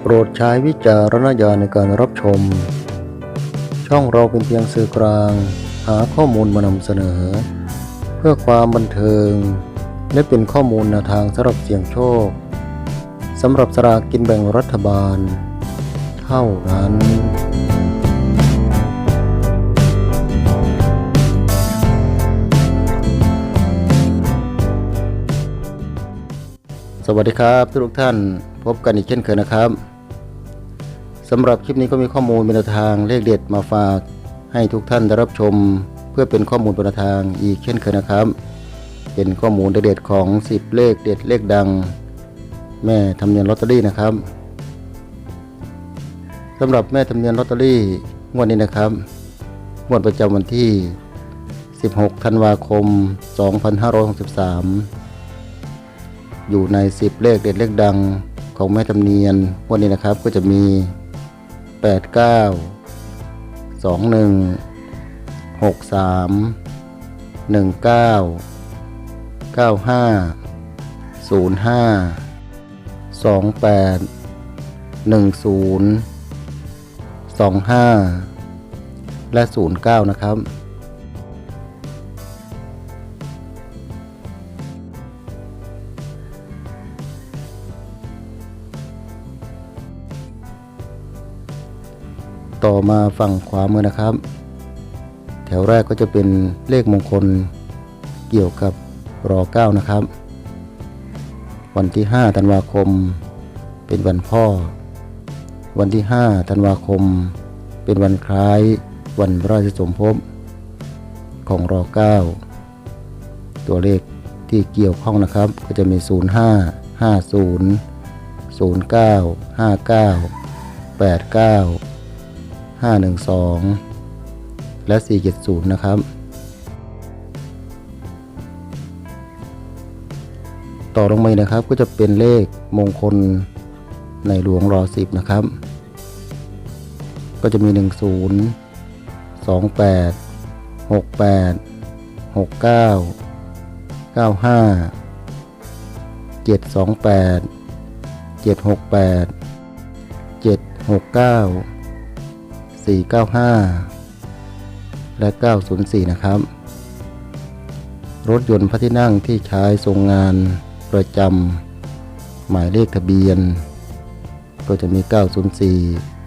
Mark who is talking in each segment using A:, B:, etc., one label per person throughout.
A: โปรดใช้วิจารณญาณในการรับชม ช่องเราเป็นเพียงสื่อกลาง หาข้อมูลมานำเสนอ เพื่อความบันเทิง และเป็นข้อมูลแนวทางสำหรับเสี่ยงโชคสำหรับสลากกินแบ่งรัฐบาล เท่านั้น สวัสดีครับทุกท่านพบกันอีกเช่นเคยนะครับสำหรับคลิปนี้ก็มีข้อมูลเป็นทางเลขเด็ดมาฝากให้ทุกท่านได้รับชม เพื่อเป็นข้อมูลเป็นทางอีกเช่นเคยนะครับ เป็นข้อมูลเด็ดของ 10 เลขเด็ดเลขดัง แม่ทำเนียนลอตเตอรี่นะครับสำหรับแม่ทำเนียนลอตเตอรี่งวดนี้นะครับงวดประจำวันที่ 16 ธันวาคม 2563 อยู่ใน 10 เลขเด็ดเลขดังของแม่ทำเนียนวันนี้นะครับก็จะมี 8 9 2 1 6 3 1 9 9 5 0 5 2 8 1 0 2 5 และ 09 นะครับ ต่อมาฝั่งขวามือนะครับ แถวแรกก็จะเป็นเลขมงคลเกี่ยวกับรอเก้านะครับ วันที่ 5 ธันวาคม เป็นวันพ่อ วันที่ 5 ธันวาคม เป็นวันคล้าย วันระราชสมภพของรอเก้าตัวเลขที่เกี่ยวข้องนะครับก็จะมี 05 50 09 59 89 512 และ 470 นะครับ ต่อลงมานะครับก็จะเป็นเลขมงคลในหลวงรอ10 นะครับ ก็จะมี 10 28 68 69 95 728 768 769 495 และ 904 นะครับ รถยนต์พระที่นั่งที่ใช้ทรงงานประจำหมายเลขทะเบียน ก็จะมี 904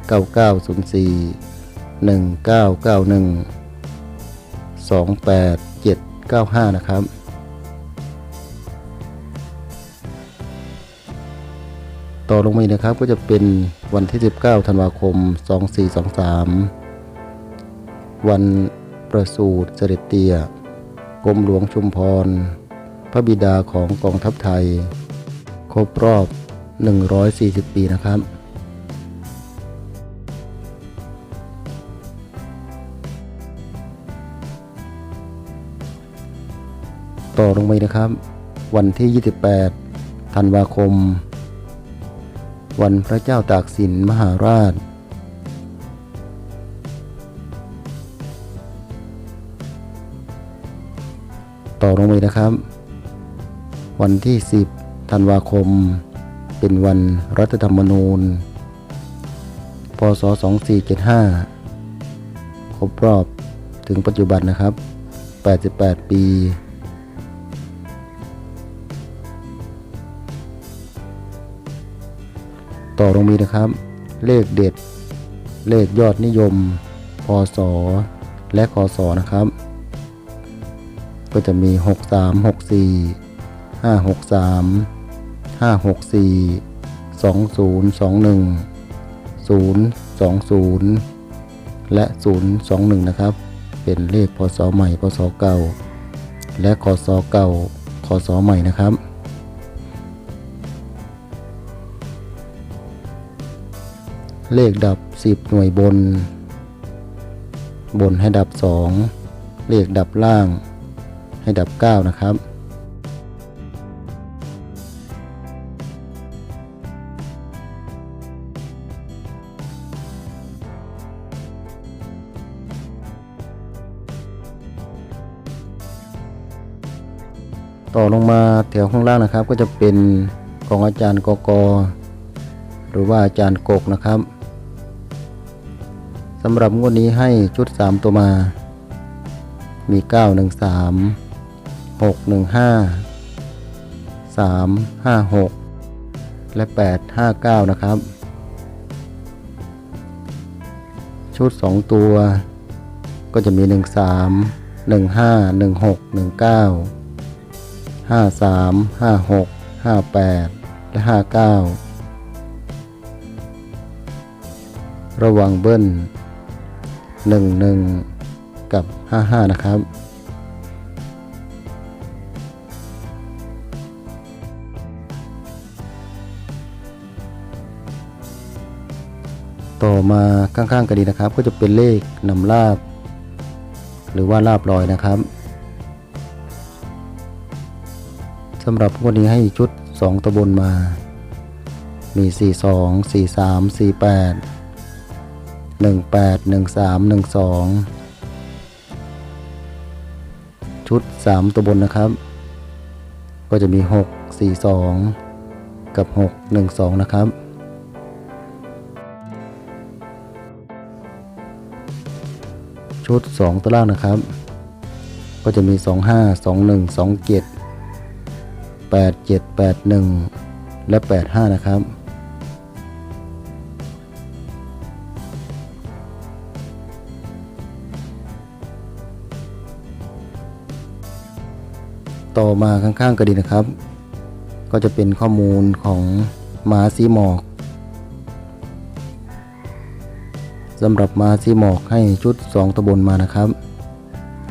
A: 9904 1991 28795 นะครับ ต่อลงมาอีกนะครับก็จะเป็นวันที่ 19 ธันวาคม 2423 วันประสูติเสด็จเตียกรมหลวงชุมพร พระบิดาของกองทัพไทย ครบรอบ 140 ปีนะครับต่อลงไปนะครับ วันที่ 28 ธันวาคม วันพระเจ้าตากสินมหาราช ต่อลงไปนะครับ วันที่ 10 ธันวาคม เป็นวันรัฐธรรมนูญ พศ 2475 ครบรอบถึงปัจจุบันนะครับ 88 ปี ต่อลงมีนะครับ เลขเด็ด เลขยอดนิยม พศ และคศนะครับ ก็จะมี 63 64 563 564 2021 020 และ 021 นะครับ เป็นเลขพศใหม่พศเก่า และคศเก่าคศใหม่นะครับ เลขดับ 10 หน่วยบน บนให้ดับ 2 เลขดับล่าง ให้ดับ 9 นะครับ ต่อลงมาแถวข้างล่างนะครับก็จะเป็นของอาจารย์กก หรือว่าอาจารย์กกนะครับ สำหรับงวดนี้ให้ชุด 3 ตัวมา มี 9 1 3 6 1 5 3 5 6 และ 8 5 9 นะครับ ชุด 2 ตัว ก็จะมี 1 3 1 5 1 6 1 9 5 3 5 6 5 8 และ 5 9 ระวังเบิ้ล 11 กับ 55 นะครับ ต่อมาข้างๆกันดีนะครับ ก็จะเป็นเลขนำลาบ หรือว่าลาบลอยนะครับสำหรับวันนี้ให้ชุด 2ตะบนมา มี 42 43 48 18 13 12 ชุด 3 ตัวบนนะครับ ก็จะมี 6 4 2 กับ 6 1 2 นะครับ ชุด 2 ตัวล่างนะครับ ก็จะมี 25 21 27 87 81 และ 85 นะครับ ต่อมาข้างๆก็ดีนะครับ ก็จะเป็นข้อมูลของหมาสีหมอกสำหรับหมาสีหมอกให้ชุด 2ตะบนมานะครับ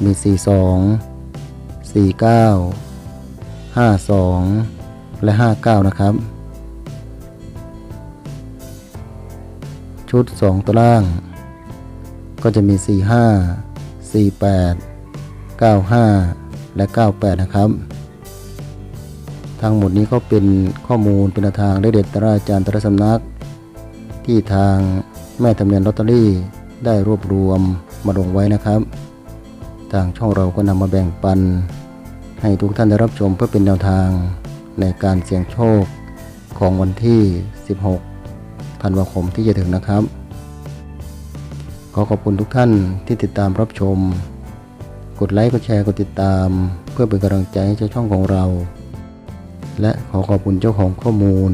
A: มี 42 49 52 และ 59 นะครับ ชุด 2ตัวล่าง ก็จะมี 45 48 95 และ 98 นะครับทั้งหมดนี้ก็เป็นข้อมูลเป็นแนวทางได้เด็ดตราอาจารย์ตรสำนัก ที่ทางแม่ทำเนียนลอตเตอรี่ได้รวบรวมมาลงไว้นะครับ ทางช่องเราก็นำมาแบ่งปัน ให้ทุกท่านได้รับชมเพื่อเป็นแนวทางในการเสี่ยงโชคของวันที่ 16 ธันวาคมที่จะถึงนะครับ ขอขอบคุณทุกท่านที่ติดตามรับชม กดไลค์ กดแชร์ กดติดตาม เพื่อเป็นกำลังใจให้เจ้าช่องของเรา และขอขอบคุณเจ้าของข้อมูล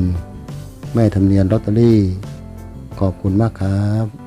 A: แม่ทำเนียนลอตเตอรี่ ขอบคุณมากครับ